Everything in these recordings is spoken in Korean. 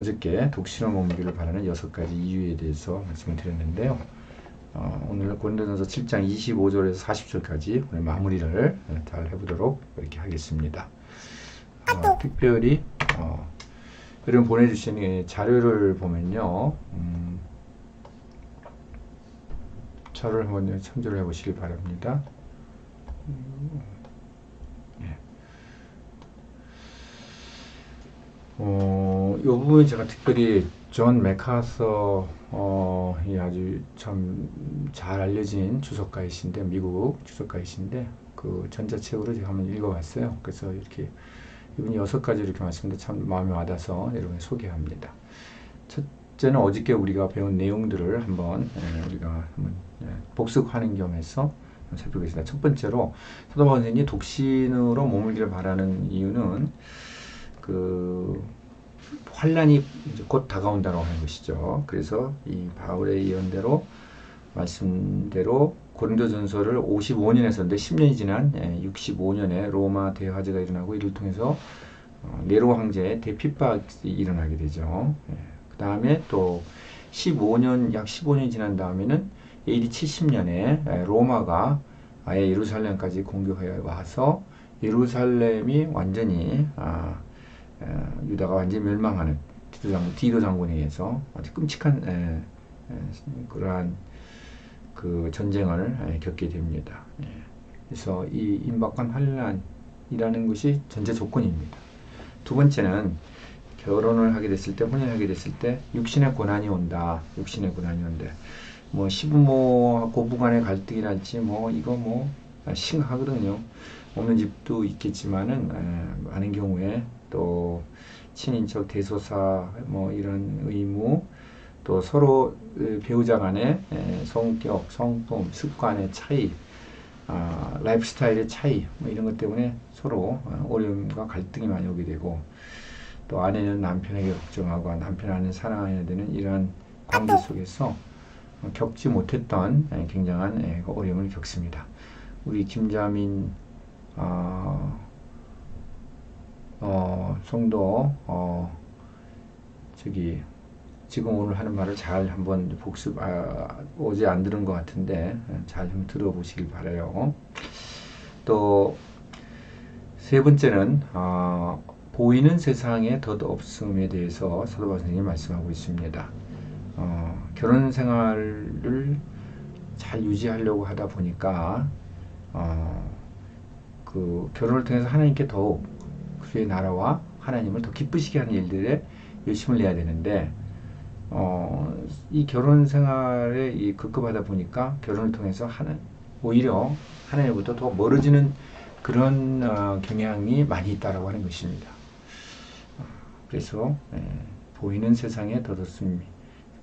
어저께 독신호 몸무게를 바라는 여섯 가지 이유에 대해서 말씀을 드렸는데요. 어, 오늘 고린도전서 7장 25절에서 40절까지 오늘 마무리를 네, 잘 해보도록 이렇게 하겠습니다. 어, 특별히 어, 여러분 보내주신 이 자료를 보면요. 음, 자료를 한번 참조를 해보시기 바랍니다. 음, 예. 어, 이 부분 제가 특별히 존 맥카서 어, 이 아주 참 잘 알려진 주석가이신데 미국 주석가이신데 그 전자책으로 제가 한번 읽어봤어요. 그래서 이렇게 이분이 여섯 가지 이렇게 말씀인데 참 마음에 와닿아서 여러분 소개합니다. 첫째는 어저께 우리가 배운 내용들을 한번 예, 우리가 한번 예, 복습하는 겸해서 살펴보겠습니다. 첫 번째로 서도바 선생님이 독신으로 머물기를 바라는 이유는 그 환란이 곧 다가온다고 하는 것이죠. 그래서 이 바울의 예언대로 말씀대로 고린도전서를 55년에 썼는데 10년이 지난 65년에 로마 대화제가 일어나고 이를 통해서 어, 네로 황제의 대핍박이 일어나게 되죠. 그 다음에 또 15년 약 15년이 지난 다음에는 AD 70년에 로마가 아예 예루살렘까지 공격해 와서 예루살렘이 완전히 아, 유다가 완전히 멸망하는 디도 장군, 디도 장군에 의해서 아주 끔찍한 에, 에, 그러한 그 전쟁을 에, 겪게 됩니다. 예. 그래서 이 임박한 환란이라는 것이 전제 조건입니다. 두 번째는 결혼을 하게 됐을 때, 혼인하게 됐을 때 육신의 고난이 온다. 육신의 고난이 온다. 뭐 시부모 고부간의 갈등이랄지 뭐 이거 뭐 심각하거든요. 없는 집도 있겠지만은 에, 많은 경우에 또 친인척 대소사 뭐 이런 의무 또 서로 배우자 간의 성격, 성품, 습관의 차이, 아, 라이프 스타일의 차이 뭐 이런 것 때문에 서로 어려움과 갈등이 많이 오게 되고 또 아내는 남편에게 걱정하고 남편 아내는 사랑해야 되는 이러한 관계 속에서 겪지 못했던 굉장한 어려움을 겪습니다. 우리 김자민 어, 어, 성도 어, 저기 지금 오늘 하는 말을 잘 한번 복습 아, 어제 안 들은 것 같은데 잘 좀 들어보시길 바래요. 또 세 번째는 어, 보이는 세상에 덧 없음에 대해서 사도바 선생님이 말씀하고 있습니다. 어, 결혼 생활을 잘 유지하려고 하다 보니까 어, 그 결혼을 통해서 하나님께 더욱 그의 나라와 하나님을 더 기쁘시게 하는 일들에 열심을 내야 되는데 어, 이 결혼 생활에 이 급급하다 보니까 결혼을 통해서 하는 오히려 하나님부터 더 멀어지는 그런 어, 경향이 많이 있다라고 하는 것입니다. 어, 그래서 예, 보이는 세상에 더덥습니다.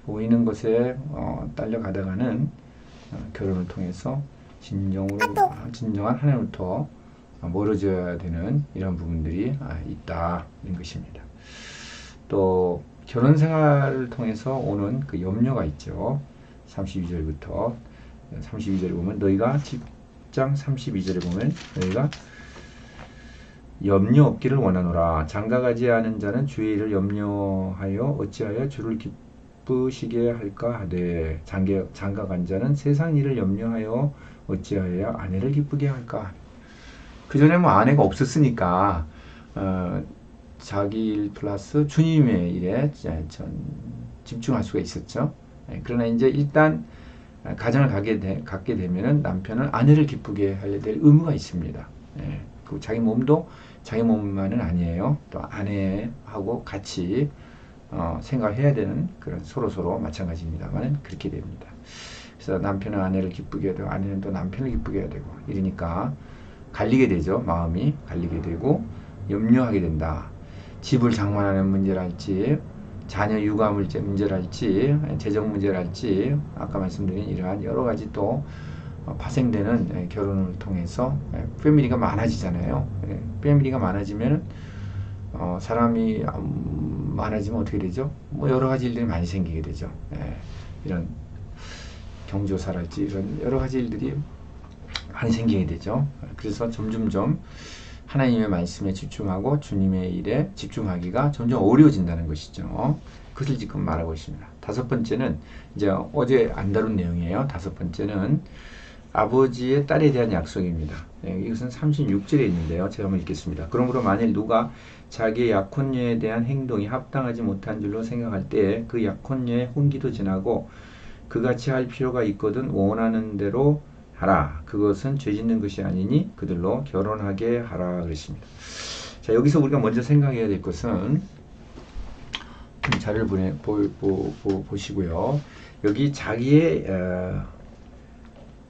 보이는 것에 어, 딸려가다가는 어, 결혼을 통해서 진정으로 아, 진정한 하나님부터 멀어져야 되는 이런 부분들이 아, 있다 는 것입니다. 또 결혼 생활을 통해서 오는 그 염려가 있죠. 32절부터 32절에 보면 너희가 10장 32절에 보면 너희가 염려 없기를 원하노라 장가가지 않은 자는 주의 일을 염려하여 어찌하여 주를 기쁘시게 할까 하되 장가, 장가간 자는 세상 일을 염려하여 어찌하여 아내를 기쁘게 할까 그 전에 뭐 아내가 없었으니까 어, 자기 일 플러스 주님의 일에 전 집중할 수가 있었죠. 예, 그러나 이제 일단 가정을 가게 되, 갖게 되면은 남편은 아내를 기쁘게 하려 될 의무가 있습니다. 예, 그 자기 몸도 자기 몸만은 아니에요. 또 아내하고 같이 어, 생각해야 되는 그런 서로 서로 마찬가지입니다만 그렇게 됩니다. 그래서 남편은 아내를 기쁘게 해야 되고 아내는 또 남편을 기쁘게 해야 되고 이러니까 갈리게 되죠. 마음이 갈리게 되고 염려하게 된다. 집을 장만하는 문제랄지 자녀 육아 문제 문제랄지 재정 문제랄지 아까 말씀드린 이러한 여러 가지 또 파생되는 예, 결혼을 통해서 예, 패밀리가 많아지잖아요. 예, 패밀리가 많아지면 어, 사람이 많아지면 어떻게 되죠? 뭐 여러 가지 일들이 많이 생기게 되죠. 이런 경조사랄지 이런 여러 가지 일들이 많이 생기게 되죠. 그래서 점점점 하나님의 말씀에 집중하고 주님의 일에 집중하기가 점점 어려워진다는 것이죠. 그것을 지금 말하고 있습니다. 다섯 번째는 이제 어제 안 다룬 내용이에요. 다섯 번째는 아버지의 딸에 대한 약속입니다. 네, 이것은 36절에 있는데요. 제가 한번 읽겠습니다. 그러므로 만일 누가 자기의 약혼녀에 대한 행동이 합당하지 못한 줄로 생각할 때그 약혼녀의 혼기도 지나고 그같이 할 필요가 있거든 원하는 대로 하라. 그것은 죄 짓는 것이 아니니 그들로 결혼하게 하라 그랬습니다. 자, 여기서 우리가 먼저 생각해야 될 것은 자료를 보내, 보, 보, 보, 보시고요. 여기 자기의 어,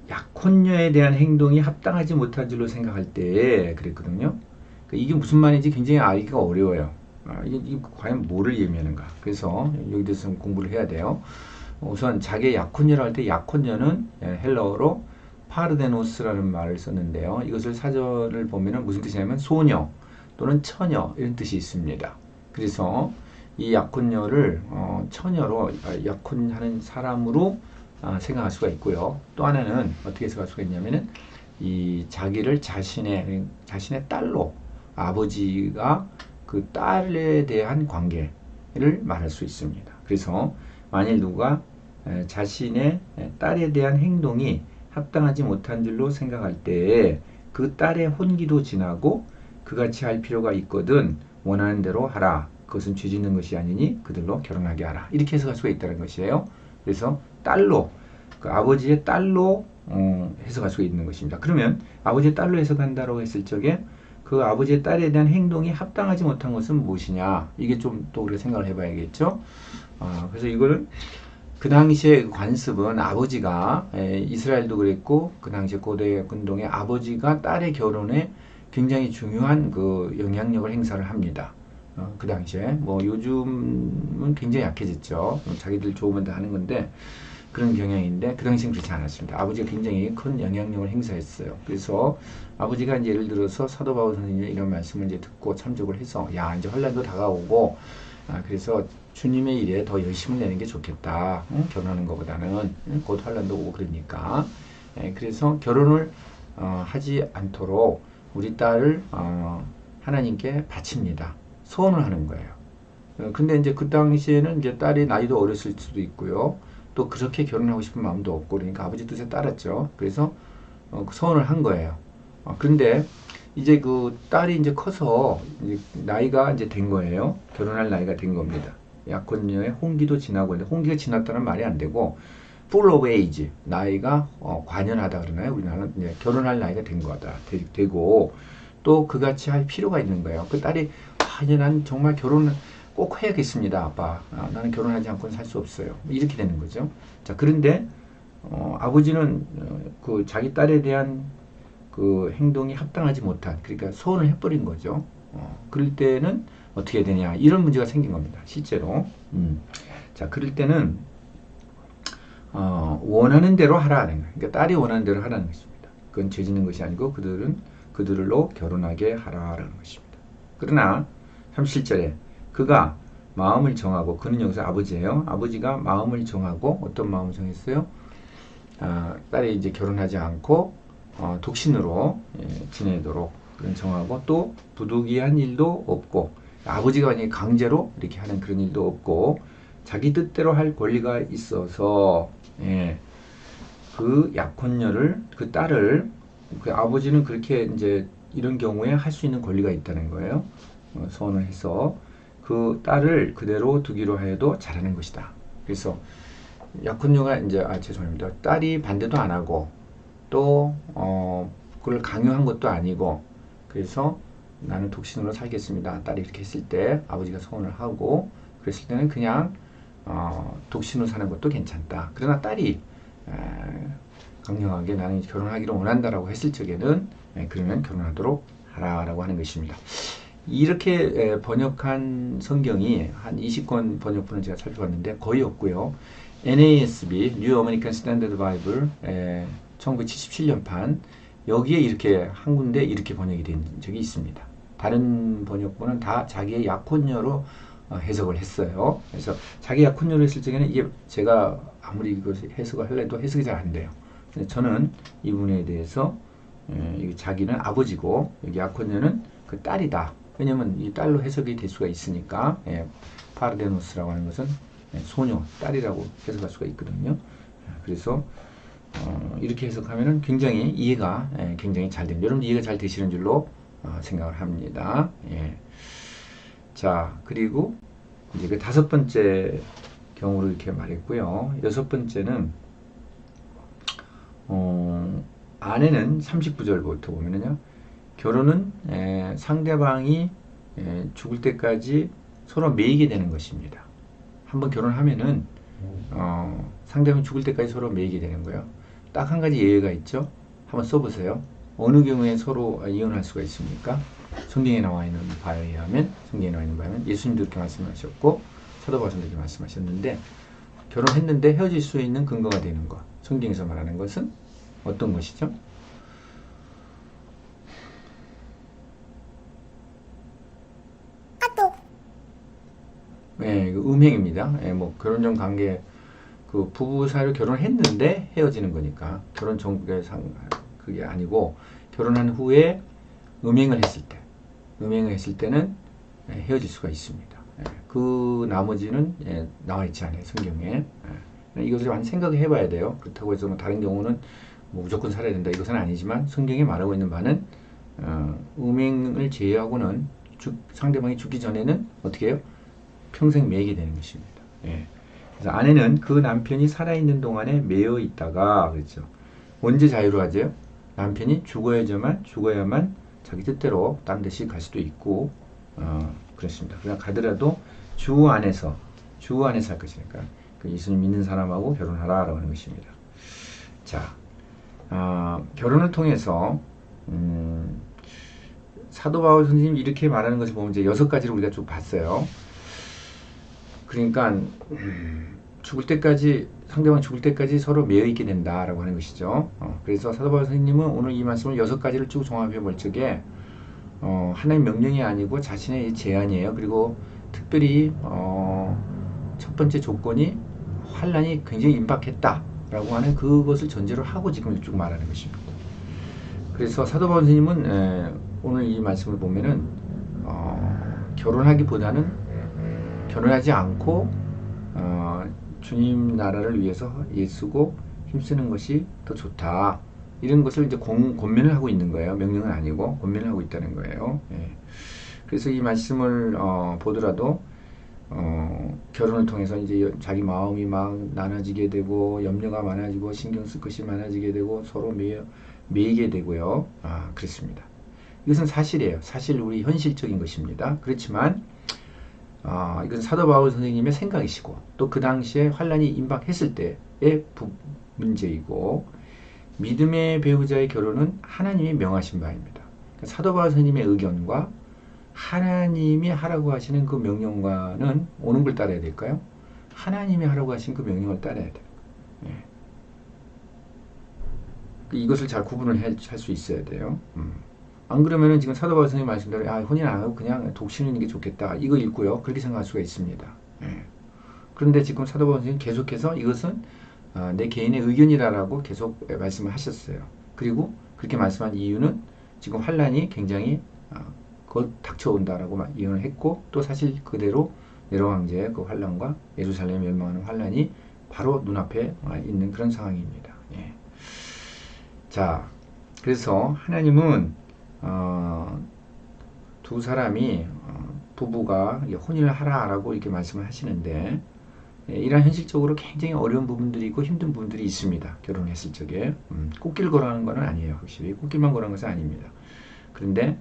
약혼녀에 대한 행동이 합당하지 못한 줄로 생각할 때 그랬거든요. 그 이게 무슨 말인지 굉장히 알기가 어려워요. 아, 이게, 이게 과연 뭐를 의미하는가. 그래서 여기 대해서 공부를 해야 돼요. 우선 자기의 약혼녀를 할때 약혼녀는 예, 헬러어로 파르데노스라는 말을 썼는데요. 이것을 사전을 보면 무슨 뜻이냐면 소녀 또는 처녀 이런 뜻이 있습니다. 그래서 이 약혼녀를 어, 처녀로 아, 약혼하는 사람으로 아, 생각할 수가 있고요. 또 하나는 어떻게 생각할 수가 있냐면은 이 자기를 자신의 자신의 딸로 아버지가 그 딸에 대한 관계를 말할 수 있습니다. 그래서 만일 누가 자신의 딸에 대한 행동이 합당하지 못한 줄로 생각할 때그 딸의 혼기도 지나고 그같이 할 필요가 있거든 원하는 대로 하라. 그것은 죄 짓는 것이 아니니 그들로 결혼하게 하라. 이렇게 해석할 수가 있다는 것이에요. 그래서 딸로 그 아버지의 딸로 어, 해석할 수가 있는 것입니다. 그러면 아버지의 딸로 해석한다고 했을 적에 그 아버지의 딸에 대한 행동이 합당하지 못한 것은 무엇이냐 이게 좀 또 우리가 생각을 해봐야겠죠. 어, 그래서 이거는 그 당시의 관습은 아버지가 에, 이스라엘도 그랬고 그 당시 고대 군동의 아버지가 딸의 결혼에 굉장히 중요한 그 영향력을 행사를 합니다. 어, 그 당시에 뭐 요즘은 굉장히 약해졌죠. 자기들 좋으면 다 하는 건데 그런 경향인데 그 당시엔 그렇지 않았습니다. 아버지가 굉장히 큰 영향력을 행사했어요. 그래서 아버지가 이제 예를 들어서 사도 바울 선생님의 이런 말씀을 이제 듣고 참조를 해서 야 이제 혼란도 다가오고 아, 그래서 주님의 일에 더 열심을 내는 게 좋겠다. 응? 결혼하는 것보다는 응? 곧 환란도 오고 그러니까. 예, 그래서 결혼을 어, 하지 않도록 우리 딸을 어, 하나님께 바칩니다. 소원을 하는 거예요. 어, 근데 이제 그 당시에는 이제 딸이 나이도 어렸을 수도 있고요. 또 그렇게 결혼하고 싶은 마음도 없고 그러니까 아버지 뜻에 따랐죠. 그래서 어, 그 소원을 한 거예요. 어, 근데 이제 그 딸이 이제 커서 이제 나이가 이제 된 거예요. 결혼할 나이가 된 겁니다. 약혼녀의 홍기도 지나고 있는데 홍기가 지났다는 말이 안 되고 full of age 나이가 어, 관연하다 그러나요? 우리나라는 이제 결혼할 나이가 된 거다 되, 고또 그같이 할 필요가 있는 거예요. 그 딸이 아, 이제 난 정말 결혼을 꼭 해야겠습니다, 아빠. 아, 나는 결혼하지 않고는 살 수 없어요. 이렇게 되는 거죠. 자, 그런데 어, 아버지는 어, 그 자기 딸에 대한 그 행동이 합당하지 못한 그러니까 소원을 해버린 거죠. 어, 그럴 때는 어떻게 되냐 이런 문제가 생긴 겁니다. 실제로. 음. 자 그럴 때는 어, 원하는 대로 하라는 거예요. 그러니까 딸이 원하는 대로 하라는 것입니다. 그건 죄 짓는 것이 아니고 그들은 그들로 결혼하게 하라라는 것입니다. 그러나 37절에 그가 마음을 정하고 그는 여기서 아버지예요. 아버지가 마음을 정하고 어떤 마음을 정했어요? 아, 딸이 이제 결혼하지 않고 어, 독신으로 예, 지내도록 정하고 또 부득이한 일도 없고 아버지가 만약에 강제로 이렇게 하는 그런 일도 없고 자기 뜻대로 할 권리가 있어서 예, 그 약혼녀를 그 딸을 그 아버지는 그렇게 이제 이런 경우에 할 수 있는 권리가 있다는 거예요. 어, 소원을 해서 그 딸을 그대로 두기로 해도 잘하는 것이다. 그래서 약혼녀가 이제 아 죄송합니다. 딸이 반대도 안 하고 또 어, 그걸 강요한 것도 아니고 그래서 나는 독신으로 살겠습니다. 딸이 이렇게 했을 때 아버지가 소원을 하고 그랬을 때는 그냥 어, 독신으로 사는 것도 괜찮다. 그러나 딸이 에, 강력하게 나는 결혼하기를 원한다라고 했을 적에는 에, 그러면 결혼하도록 하라라고 하는 것입니다. 이렇게 에, 번역한 성경이 한 20권 번역본을 제가 살펴봤는데 거의 없고요. NASB, New American Standard Bible, 1977년판 여기에 이렇게 한 군데 이렇게 번역이 된 적이 있습니다. 다른 번역본은 다 자기의 약혼녀로 어, 해석을 했어요. 그래서 자기 약혼녀로 했을 적에는 이게 제가 아무리 이걸 해석을 하려도 해석이 잘 안 돼요. 저는 이 부분에 대해서 예, 이 자기는 아버지고 여기 약혼녀는 그 딸이다. 왜냐면 이 딸로 해석이 될 수가 있으니까 예, 파르데노스라고 하는 것은 예, 소녀, 딸이라고 해석할 수가 있거든요. 예, 그래서 어, 이렇게 해석하면은 굉장히 이해가 예, 굉장히 잘 됩니다. 여러분 이해가 잘 되시는 줄로 어, 생각을 합니다. 예. 자 그리고 이제 그 다섯 번째 경우를 이렇게 말했고요. 여섯 번째는 어, 아내는 39절부터 보면은요. 결혼은 에, 상대방이 에, 죽을 때까지 서로 매이게 되는 것입니다. 한번 결혼하면은 어, 상대방이 죽을 때까지 서로 매이게 되는 거예요. 딱 한 가지 예외가 있죠. 한번 써보세요. 어느 경우에 서로 이혼할 수가 있습니까? 성경에 나와 있는 바에 의하면 성경에 나와 있는 바에 의하면 예수님도 이렇게 말씀하셨고 사도 바울도 이렇게 말씀하셨는데 결혼했는데 헤어질 수 있는 근거가 되는 것. 성경에서 말하는 것은 어떤 것이죠? 예, 그 음행입니다. 예, 뭐 결혼 전 관계 그 부부 사이로 결혼했는데 헤어지는 거니까 결혼 전에 상 그게 아니고 결혼한 후에 음행을 했을 때 음행을 했을 때는 예, 헤어질 수가 있습니다. 예, 그 나머지는 예, 나와 있지 않아요 성경에. 예, 이것을 많이 생각해 봐야 돼요. 그렇다고 해서 뭐 다른 경우는 뭐 무조건 살아야 된다 이것은 아니지만 성경에 말하고 있는 바는 어, 음행을 제외하고는 죽, 상대방이 죽기 전에는 어떻게 해요? 평생 매이게 되는 것입니다. 예. 그래서 아내는 그 남편이 살아있는 동안에 매여 있다가 그렇죠. 언제 자유로 하죠? 남편이 죽어야지만 죽어야만 자기 뜻대로 딴 데씩 갈 수도 있고 어, 그렇습니다. 그냥 가더라도 주 안에서 주 안에서 할 것이니까 그 예수님 믿는 사람하고 결혼하라라고 하는 것입니다. 자, 어, 결혼을 통해서 음, 사도 바울 선생님이 이렇게 말하는 것을 보면 이제 여섯 가지를 우리가 쭉 봤어요. 그러니까 음, 죽을 때까지 상대방 죽을 때까지 서로 매여 있게 된다라고 하는 것이죠. 어, 그래서 사도 바울 선생님은 오늘 이 말씀을 여섯 가지를 쭉 종합해 볼 적에 어, 하나의 명령이 아니고 자신의 제안이에요. 그리고 특별히 어, 첫 번째 조건이 환란이 굉장히 임박했다라고 하는 그것을 전제로 하고 지금 쭉 말하는 것입니다. 그래서 사도 바울 선생님은 에, 오늘 이 말씀을 보면은 어, 결혼하기보다는 결혼하지 않고 어, 주님 나라를 위해서 예수고 힘쓰는 것이 더 좋다. 이런 것을 이제 공, 권면을 하고 있는 거예요. 명령은 아니고 권면을 하고 있다는 거예요. 예. 그래서 이 말씀을 어, 보더라도 어, 결혼을 통해서 이제 자기 마음이 막 나눠지게 되고 염려가 많아지고 신경 쓸 것이 많아지게 되고 서로 매여, 매이게 되고요. 아, 그렇습니다. 이것은 사실이에요. 사실 우리 현실적인 것입니다. 그렇지만 아, 이건 사도 바울 선생님의 생각이시고 또 그 당시에 환란이 임박했을 때의 부, 문제이고 믿음의 배우자의 결혼은 하나님이 명하신 바입니다. 그러니까 사도 바울 선생님의 의견과 하나님이 하라고 하시는 그 명령과는 오는 걸 따라야 될까요? 하나님이 하라고 하신 그 명령을 따라야 돼요. 예. 이것을 잘 구분을 할 수 있어야 돼요. 음. 안 그러면은 지금 사도바울 선생님 말씀대로 야 혼인 안 하고 그냥 독신하는 게 좋겠다 이거 읽고요 그렇게 생각할 수가 있습니다. 예. 그런데 지금 사도바울 선생님 계속해서 이것은 어, 내 개인의 의견이라라고 계속 말씀을 하셨어요. 그리고 그렇게 말씀한 이유는 지금 환란이 굉장히 어, 곧 닥쳐온다라고 예언을 했고 또 사실 그대로 네로 황제의 그 환란과 예루살렘 멸망하는 환란이 바로 눈앞에 있는 그런 상황입니다. 예. 자, 그래서 하나님은 어, 두 사람이 어, 부부가 혼인을 하라라고 이렇게 말씀을 하시는데 예, 이런 현실적으로 굉장히 어려운 부분들이 있고 힘든 부분들이 있습니다. 결혼했을 적에 음, 꽃길 걸어가는 것은 아니에요. 확실히 꽃길만 걸어가는 것은 아닙니다. 그런데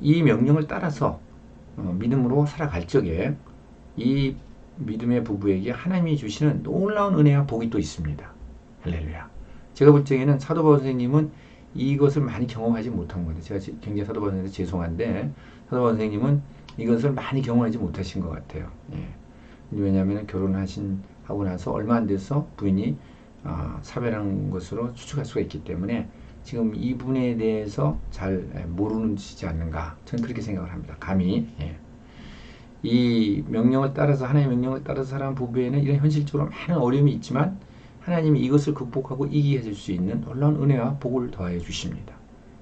이 명령을 따라서 어, 믿음으로 살아갈 적에 이 믿음의 부부에게 하나님이 주시는 놀라운 은혜와 복이 또 있습니다. 할렐루야. 제가 볼 적에는 사도 바울 선생님은 이것을 많이 경험하지 못한 거예요. 제가 굉장히 사도바 선생님한테 죄송한데 사도바 선생님은 이것을 많이 경험하지 못하신 것 같아요. 예. 왜냐하면 결혼하신 하고 나서 얼마 안 돼서 부인이 아, 사별한 것으로 추측할 수가 있기 때문에 지금 이 부분에 대해서 잘 예, 모르는지 않는가 저는 그렇게 생각을 합니다. 감히 예. 이 명령을 따라서 하나님의 명령을 따라서 살아가는 부부에는 이런 현실적으로 많은 어려움이 있지만 하나님이 이것을 극복하고 이기게 해줄 수 있는 놀라운 은혜와 복을 더하여 주십니다.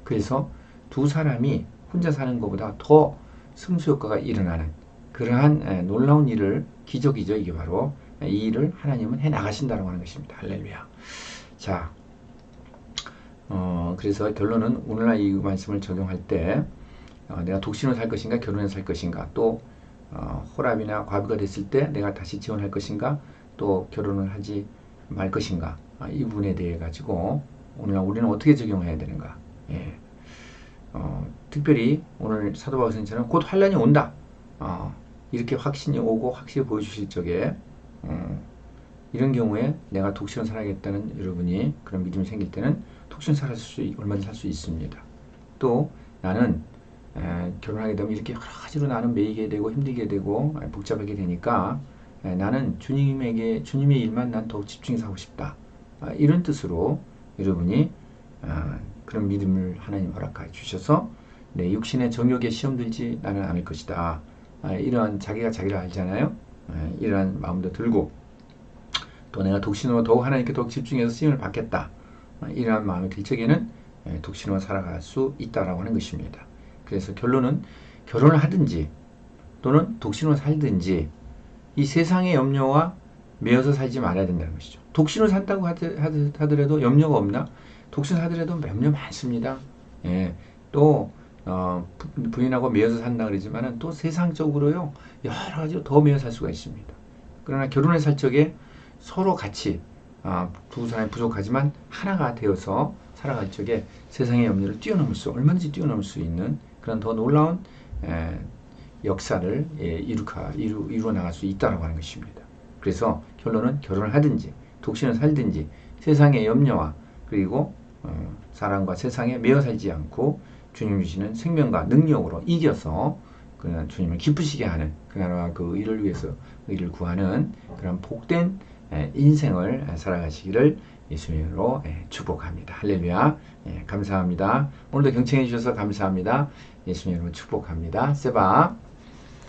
그래서 두 사람이 혼자 사는 것보다 더 승수 효과가 일어나는 그러한 에, 놀라운 일을 기적이죠. 이게 바로 이 일을 하나님은 해 나가신다라고 하는 것입니다. 할렐루야. 자, 어, 그래서 결론은 오늘날 이 말씀을 적용할 때 어, 내가 독신으로 살 것인가 결혼해서 살 것인가 또 어, 호랍이나 과부가 됐을 때 내가 다시 지원할 것인가 또 결혼을 하지 말 것인가 아, 이 부분에 대해 가지고 오늘날 우리는 어떻게 적용해야 되는가 예. 어, 특별히 오늘 사도 바울 선생님처럼 곧 환란이 온다 어, 이렇게 확신이 오고 확실히 보여주실 적에 어, 이런 경우에 내가 독신을 살아야겠다는 여러분이 그런 믿음이 생길 때는 독신 살을 수 있- 얼마든지 살 수 있습니다. 또 나는 에, 결혼하게 되면 이렇게 여러 가지로 나는 매이게 되고 힘들게 되고 에, 복잡하게 되니까 에, 나는 주님에게 주님의 일만 난 더욱 집중해서 하고 싶다. 아, 이런 뜻으로 여러분이 아, 그런 믿음을 하나님 허락해 주셔서 내 육신의 정욕에 시험 들지 나는 않을 것이다. 아, 이러한 자기가 자기를 알잖아요. 에, 이러한 마음도 들고 또 내가 독신으로 더욱 하나님께 더욱 집중해서 쓰임을 받겠다. 아, 이러한 마음이 들 적에는 에, 독신으로 살아갈 수 있다라고 하는 것입니다. 그래서 결론은 결혼을 하든지 또는 독신으로 살든지 이 세상의 염려와 매여서 살지 말아야 된다는 것이죠. 독신으로 산다고 하더- 하더- 하더라도 염려가 없나? 독신 하더라도 염려 많습니다. 예, 또 어, 부- 부인하고 매여서 산다 그러지만은 또 세상적으로요 여러 가지로 더 매여 살 수가 있습니다. 그러나 결혼을 살 적에 서로 같이 아, 두 사람이 부족하지만 하나가 되어서 살아갈 적에 세상의 염려를 뛰어넘을 수 얼마든지 뛰어넘을 수 있는 그런 더 놀라운 에, 역사를 예, 이루가 이루, 이루어 나갈 수 있다라고 하는 것입니다. 그래서 결론은 결혼을 하든지 독신을 살든지 세상의 염려와 그리고 어, 사랑과 세상에 매여 살지 않고 주님 주시는 생명과 능력으로 이겨서 그냥 주님을 기쁘시게 하는 그나마 그 일을 위해서 의를 구하는 그런 복된 에, 인생을 살아가시기를 예수님으로 에, 축복합니다. 할렐루야. 예, 감사합니다. 오늘도 경청해 주셔서 감사합니다. 예수님으로 축복합니다. 세바.